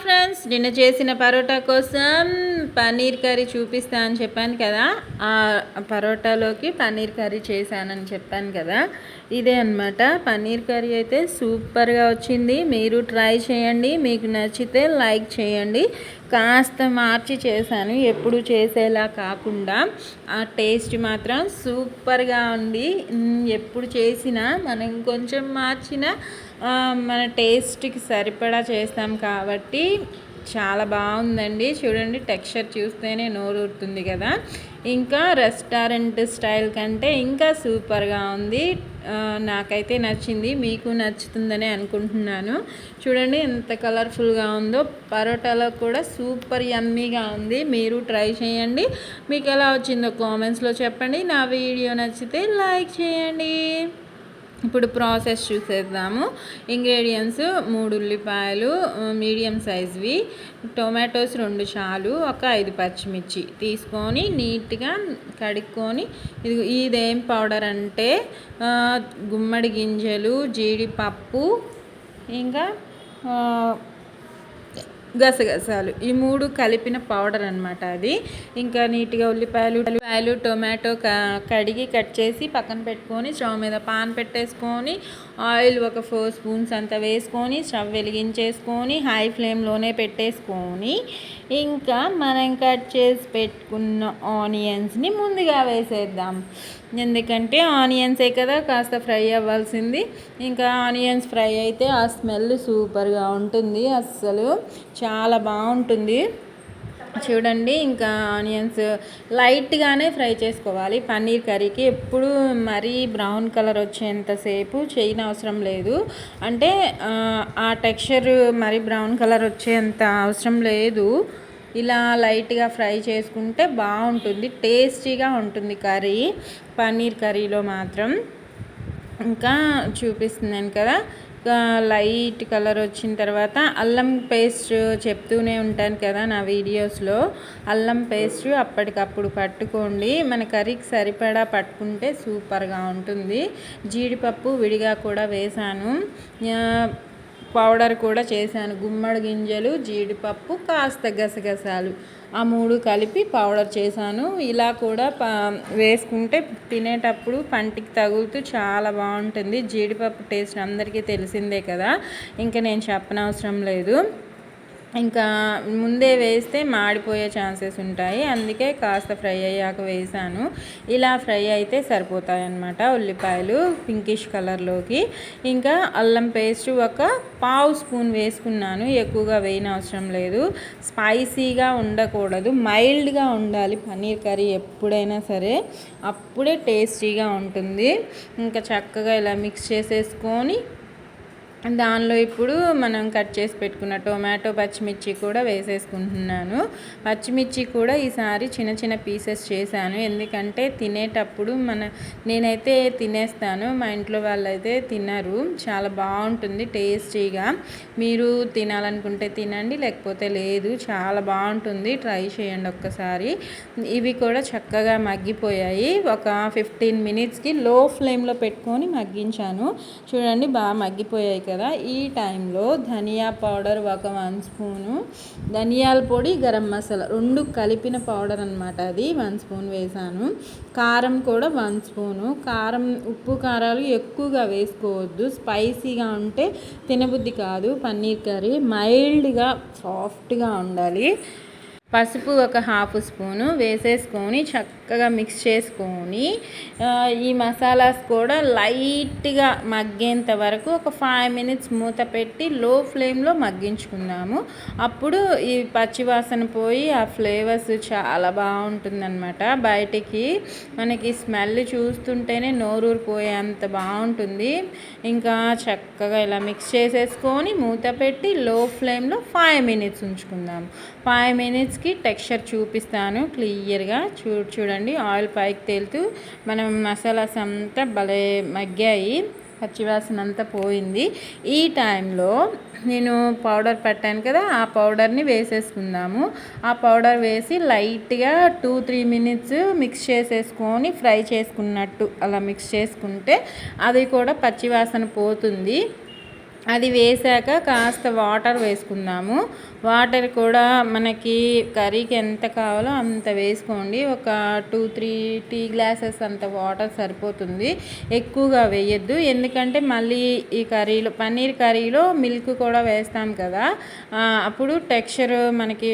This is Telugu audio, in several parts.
ఫ్రెండ్స్ నిన్న చేసిన పరోటా కోసం పన్నీర్ కర్రీ చూపిస్తా అని చెప్పాను కదా ఆ పరోటాలోకి పన్నీర్ కర్రీ చేశానని చెప్పాను కదా ఇదే అనమాట పన్నీర్ కర్రీ అయితే సూపర్గా వచ్చింది. మీరు ట్రై చేయండి. మీకు నచ్చితే లైక్ చేయండి. కాస్త మార్చి చేశాను. ఎప్పుడు చేసేలా కాకుండా ఆ టేస్ట్ మాత్రం సూపర్గా ఉంది. ఎప్పుడు చేసినా మనం కొంచెం మార్చిన మన టేస్ట్కి సరిపడా చేస్తాం కాబట్టి చాలా బాగుందండి. చూడండి టెక్స్చర్ చూస్తేనే నోరుతుంది కదా. ఇంకా రెస్టారెంట్ స్టైల్ కంటే ఇంకా సూపర్గా ఉంది. నాకైతే నచ్చింది. మీకు నచ్చుతుందని అనుకుంటున్నాను. చూడండి ఎంత కలర్ఫుల్గా ఉందో. పరోటాలో కూడా సూపర్ యమ్మీగా ఉంది. మీరు ట్రై చేయండి. మీకు ఎలా వచ్చిందో కామెంట్స్లో చెప్పండి. నా వీడియో నచ్చితే లైక్ చేయండి. ఇప్పుడు ప్రాసెస్ చూసేద్దాము. ఇంగ్రీడియంట్స్ మూడు ఉల్లిపాయలు మీడియం సైజ్వి. టొమాటోస్ రెండు చాలు ఒక ఐదు పచ్చిమిర్చి తీసుకొని నీట్గా కడుక్కొని ఇది ఇదేం పౌడర్ అంటే గుమ్మడి గింజలు జీడిపప్పు ఇంకా గసగసాలు. ఈ మూడు కలిపిన పౌడర్ అనమాట అది. ఇంకా నీట్గా ఉల్లిపాయలు ఉల్లిపాయలు టొమాటో కడిగి కట్ చేసి పక్కన పెట్టుకొని స్టవ్ మీద పాన్ పెట్టేసుకొని ఆయిల్ ఒక ఫోర్ స్పూన్స్ అంతా వేసుకొని స్టవ్ వెలిగించేసుకొని హై ఫ్లేమ్లోనే పెట్టేసుకొని ఇంకా మనం కట్ చేసి పెట్టుకున్న ఆనియన్స్ని ముందుగా వేసేద్దాం. ఎందుకంటే ఆనియన్సే కదా కాస్త ఫ్రై అవ్వాల్సింది. ఇంకా ఆనియన్స్ ఫ్రై అయితే ఆ స్మెల్ సూపర్గా ఉంటుంది. అస్సలు చాలా బాగుంటుంది. చూడండి ఇంకా ఆనియన్స్ లైట్గానే ఫ్రై చేసుకోవాలి. పన్నీర్ కర్రీకి ఎప్పుడు మరీ బ్రౌన్ కలర్ వచ్చేంతసేపు చేయని అవసరం లేదు. అంటే ఆ టెక్స్చర్ మరీ బ్రౌన్ కలర్ వచ్చేంత అవసరం లేదు. ఇలా లైట్గా ఫ్రై చేసుకుంటే బాగుంటుంది టేస్టీగా ఉంటుంది కర్రీ. పన్నీర్ కర్రీలో మాత్రం. ఇంకా చూపిస్తున్నాను కదా లైట్ కలర్ వచ్చిన తర్వాత అల్లం పేస్ట్ చెప్తూనే ఉంటాను కదా నా వీడియోస్లో. అల్లం పేస్ట్ అప్పటికప్పుడు పట్టుకోండి. మన కర్రీకి సరిపడా పట్టుకుంటే సూపర్గా ఉంటుంది. జీడిపప్పు విడిగా కూడా వేసాను పౌడర్ కూడా చేశాను. గుమ్మడి గింజలు జీడిపప్పు కాస్త గసగసాలు. ఆ మూడు కలిపి పౌడర్ చేశాను. ఇలా కూడా వేసుకుంటే తినేటప్పుడు పంటికి తగులుతూ చాలా బాగుంటుంది. జీడిపప్పు టేస్ట్ అందరికీ తెలిసిందే కదా. ఇంకా నేను చెప్పనవసరం లేదు. ఇంకా ముందే వేస్తే మాడిపోయే ఛాన్సెస్ ఉంటాయి. అందుకే కాస్త ఫ్రై అయ్యాక వేసాను. ఇలా ఫ్రై అయితే సరిపోతాయి అన్నమాట ఉల్లిపాయలు పింకిష్ కలర్లోకి. ఇంకా అల్లం పేస్ట్ ఒక పావు స్పూన్ వేసుకున్నాను. ఎక్కువగా వేయని అవసరం లేదు. స్పైసీగా ఉండకూడదు. మైల్డ్గా ఉండాలి. పన్నీర్ కర్రీ ఎప్పుడైనా సరే అప్పుడే టేస్టీగా ఉంటుంది. ఇంకా చక్కగా ఇలా మిక్స్ చేసేసుకొని దానిలో ఇప్పుడు మనం కట్ చేసి పెట్టుకున్న టొమాటో పచ్చిమిర్చి కూడా వేసేసుకుంటున్నాను. పచ్చిమిర్చి కూడా ఈసారి చిన్న చిన్న పీసెస్ చేశాను. ఎందుకంటే తినేటప్పుడు మన నేనైతే తినేస్తాను. మా ఇంట్లో వాళ్ళైతే తినరు. చాలా బాగుంటుంది టేస్టీగా. మీరు తినాలనుకుంటే తినండి లేకపోతే లేదు. చాలా బాగుంటుంది. ట్రై చేయండి ఒక్కసారి. ఇవి కూడా చక్కగా మగ్గిపోయాయి. ఒక ఫిఫ్టీన్ మినిట్స్కి లో ఫ్లేమ్లో పెట్టుకొని మగ్గించాను. చూడండి బాగా మగ్గిపోయాయి కదా ఈ టైంలో ధనియా పౌడర్ ఒక వన్ స్పూను ధనియాల పొడి గరం మసాలా రెండు కలిపిన పౌడర్ అనమాట అది వన్ స్పూన్ వేసాను. కారం కూడా వన్ స్పూను. కారం ఉప్పు కారాలు ఎక్కువగా వేసుకోవద్దు. స్పైసీగా ఉంటే తినబుద్ధి కాదు. పన్నీర్ కర్రీ మైల్డ్గా సాఫ్ట్గా ఉండాలి. పసుపు ఒక హాఫ్ స్పూను వేసేసుకొని చక్క చక్కగా మిక్స్ చేసుకొని ఈ మసాలాస్ కూడా లైట్గా మగ్గేంత వరకు ఒక ఫైవ్ మినిట్స్ మూత పెట్టి లో ఫ్లేమ్లో మగ్గించుకుందాము. అప్పుడు ఈ పచ్చివాసన పోయి ఆ ఫ్లేవర్స్ చాలా బాగుంటుందన్నమాట. బయటికి మనకి స్మెల్ చూస్తుంటేనే నోరూరిపోయేంత బాగుంటుంది. ఇంకా చక్కగా ఇలా మిక్స్ చేసేసుకొని మూత పెట్టి లో ఫ్లేమ్లో ఫైవ్ మినిట్స్ ఉంచుకుందాము ఫైవ్ మినిట్స్కి టెక్స్చర్ చూపిస్తాను. క్లియర్గా చూ చూడండి. ఆయిల్ పైకి తేలుతూ మనం మసాలాస్ అంతా భలే మగ్గాయి. పచ్చివాసన అంతా పోయింది. ఈ టైంలో నేను పౌడర్ పెట్టాను కదా ఆ పౌడర్ని వేసేసుకుందాము. ఆ పౌడర్ వేసి లైట్గా టూ త్రీ మినిట్స్ మిక్స్ చేసేసుకొని ఫ్రై చేసుకున్నట్టు అలా మిక్స్ చేసుకుంటే అది కూడా పచ్చివాసన పోతుంది. అది వేసాక కాస్త వాటర్ వేసుకుందాము. వాటర్ కూడా మనకి కర్రీకి ఎంత కావాలో అంత వేసుకోండి. ఒక టూ త్రీ టీ గ్లాసెస్ అంత వాటర్ సరిపోతుంది. ఎక్కువగా వేయద్దు. ఎందుకంటే మళ్ళీ ఈ కర్రీలో పన్నీర్ కర్రీలో మిల్క్ కూడా వేస్తాం కదా. అప్పుడు టెక్స్చర్ మనకి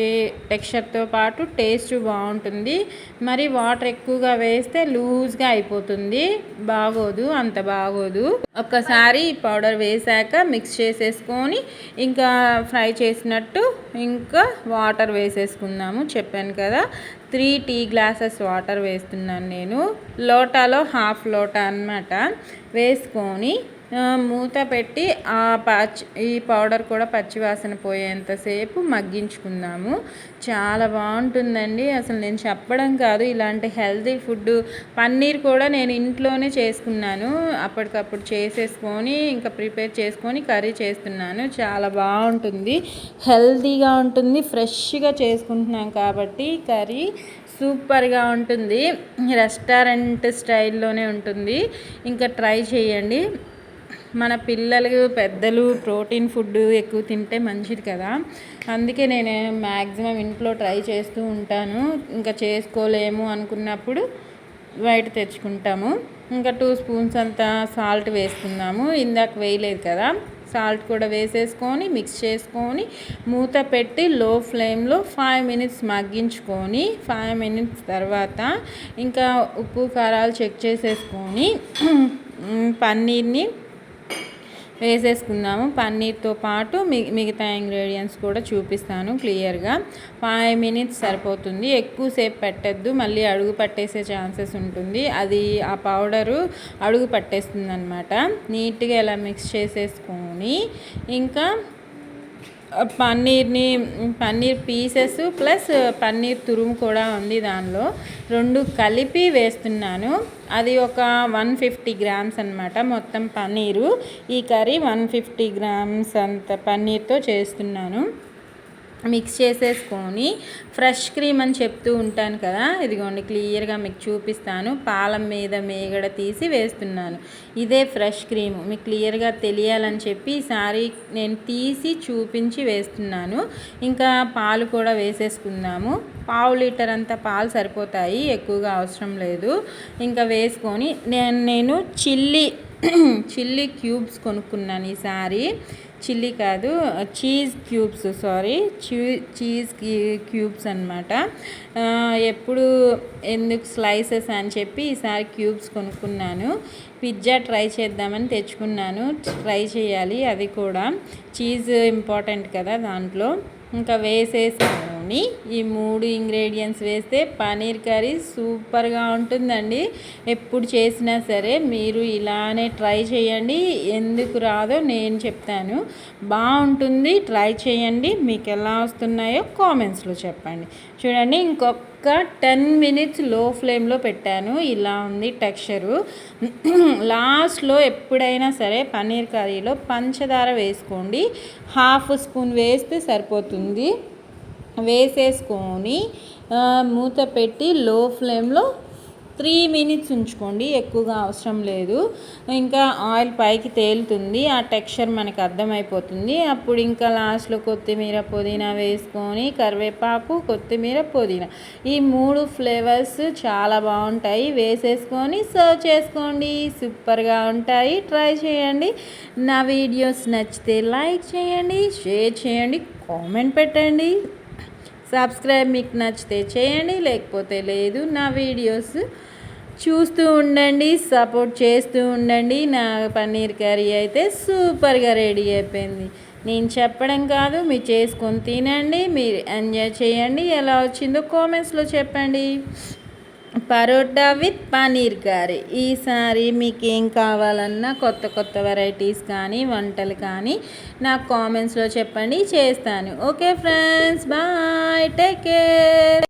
టెక్స్చర్తో పాటు టేస్ట్ బాగుంటుంది. మరి వాటర్ ఎక్కువగా వేస్తే లూజ్గా అయిపోతుంది. బాగోదు అంత బాగోదు. ఒక్కసారి పౌడర్ వేసాక మిక్స్ చేసేసుకొని ఇంకా ఫ్రై చేసినట్టు ఇంకా వాటర్ వేసేసుకుందాము. చెప్పాను కదా త్రీ టీ గ్లాసెస్ వాటర్ వేస్తున్నాను నేను. లోటాలో హాఫ్ లోటా అనమాట వేసుకొని మూత పెట్టి ఆ పచ్చి ఈ పౌడర్ కూడా పచ్చివాసన పోయేంతసేపు మగ్గించుకుందాము. చాలా బాగుంటుందండి. అసలు నేను చెప్పడం కాదు ఇలాంటి హెల్తీ ఫుడ్ పన్నీర్ కూడా నేను ఇంట్లోనే చేసుకున్నాను. అప్పటికప్పుడు చేసేసుకొని ఇంకా ప్రిపేర్ చేసుకొని కర్రీ చేస్తున్నాను. చాలా బాగుంటుంది. హెల్తీగా ఉంటుంది. ఫ్రెష్గా చేసుకుంటున్నాం కాబట్టి కర్రీ సూపర్గా ఉంటుంది. రెస్టారెంట్ స్టైల్లోనే ఉంటుంది. ఇంకా ట్రై చేయండి. మన పిల్లలు పెద్దలు ప్రోటీన్ ఫుడ్ ఎక్కువ తింటే మంచిది కదా. అందుకే నేను మ్యాక్సిమం ఇంట్లో ట్రై చేస్తూ ఉంటాను. ఇంకా చేసుకోలేము అనుకున్నప్పుడు బయట తెచ్చుకుంటాము. ఇంకా టూ స్పూన్స్ అంత సాల్ట్ వేసుకుందాము. ఇందాక వేయలేదు కదా. సాల్ట్ కూడా వేసేసుకొని మిక్స్ చేసుకొని మూత పెట్టి లో ఫ్లేమ్లో ఫైవ్ మినిట్స్ మగ్గించుకొని ఫైవ్ మినిట్స్ తర్వాత ఇంకా ఉప్పు కారాలు చెక్ చేసేసుకొని పన్నీర్ని వేసేసుకుందాము. పన్నీర్తో పాటు మిగతా ఇంగ్రీడియంట్స్ కూడా చూపిస్తాను క్లియర్గా. ఫైవ్ మినిట్స్ సరిపోతుంది. ఎక్కువసేపు పెట్టద్దు. మళ్ళీ అడుగు పట్టేసే ఛాన్సెస్ ఉంటుంది. అది ఆ పౌడరు అడుగు పట్టేస్తుంది అనమాట నీట్గా ఇలా మిక్స్ చేసేసుకొని ఇంకా పన్నీర్ని పన్నీర్ పీసెస్ ప్లస్ పన్నీర్ తురుము కూడా ఉంది దానిలో. రెండు కలిపి వేస్తున్నాను. అది ఒక వన్ ఫిఫ్టీ గ్రామ్స్ అనమాట మొత్తం పన్నీరు. ఈ కర్రీ వన్ ఫిఫ్టీ గ్రామ్స్ అంత పన్నీర్తో చేస్తున్నాను. మిక్స్ చేసేసుకొని ఫ్రెష్ క్రీమ్ అని చెప్తూ ఉంటాను కదా. ఇదిగోండి క్లియర్గా మీకు చూపిస్తాను. పాలం మీద మేగడ తీసి వేస్తున్నాను. ఇదే ఫ్రెష్ క్రీమ్. మీకు క్లియర్గా తెలియాలని చెప్పి ఈసారి నేను తీసి చూపించి వేస్తున్నాను. ఇంకా పాలు కూడా వేసేసుకుందాము. పావు లీటర్ అంత పాలు సరిపోతాయి ఎక్కువగా అవసరం లేదు. ఇంకా వేసుకొని నేను నేను చిల్లీ చిల్లీ క్యూబ్స్ కొనుక్కున్నాను ఈసారి చిల్లీ కాదు cheese cubes sorry cheese cubes అనమాట ఎప్పుడు ఎందుకు స్లైసెస్ అని చెప్పి ఈసారి క్యూబ్స్ కొనుక్కున్నాను. పిజ్జా ట్రై చేద్దామని తెచ్చుకున్నాను. ట్రై చేయాలి అది కూడా. చీజ్ ఇంపార్టెంట్ కదా దాంట్లో. ఇంకా వేసేసుకొని ఈ మూడు ఇంగ్రీడియంట్స్ వేస్తే పనీర్ కర్రీ సూపర్గా ఉంటుందండి. ఎప్పుడు చేసినా సరే మీరు ఇలానే ట్రై చేయండి. ఎందుకు రాదో నేను చెప్తాను. బాగుంటుంది. ట్రై చేయండి. మీకు ఎలా వస్తున్నాయో కామెంట్స్లో చెప్పండి. చూడండి ఇంకొక టెన్ మినిట్స్లో ఫ్లేమ్లో పెట్టాను. ఇలా ఉంది టెక్స్చరు. లాస్ట్లో ఎప్పుడైనా సరే పన్నీర్ కర్రీలో పంచదార వేసుకోండి. హాఫ్ స్పూన్ వేస్తే సరిపోతుంది. వేసేసుకొని మూత పెట్టి లో ఫ్లేమ్లో త్రీ మినిట్స్ ఉంచుకోండి. ఎక్కువగా అవసరం లేదు. ఇంకా ఆయిల్ పైకి తేలుతుంది. ఆ టెక్స్చర్ మనకు అర్థమైపోతుంది. అప్పుడు ఇంకా లాస్ట్లో కొత్తిమీర పుదీనా వేసుకొని కరివేపాకు కొత్తిమీర పుదీనా. ఈ మూడు ఫ్లేవర్స్ చాలా బాగుంటాయి. వేసేసుకొని సర్వ్ చేసుకోండి. సూపర్గా ఉంటాయి. ట్రై చేయండి. నా వీడియోస్ నచ్చితే లైక్ చేయండి షేర్ చేయండి కామెంట్ పెట్టండి. సబ్స్క్రైబ్ మీకు నచ్చితే చేయండి లేకపోతే లేదు. నా వీడియోస్ చూస్తూ ఉండండి సపోర్ట్ చేస్తూ ఉండండి. నా పన్నీర్ కర్రీ అయితే సూపర్గా రెడీ అయిపోయింది. నేను చెప్పడం కాదు మీరు చేసుకొని తినండి మీరు ఎంజాయ్ చేయండి. ఎలా వచ్చిందో కామెంట్స్లో చెప్పండి. Paratha with paneer curry. ఈసారి మీకు ఏం కావాలన్నా కొత్త కొత్త వెరైటీస్ కానీ వంటలు కానీ నాకు కామెంట్స్లో చెప్పండి చేస్తాను. Okay friends bye take care.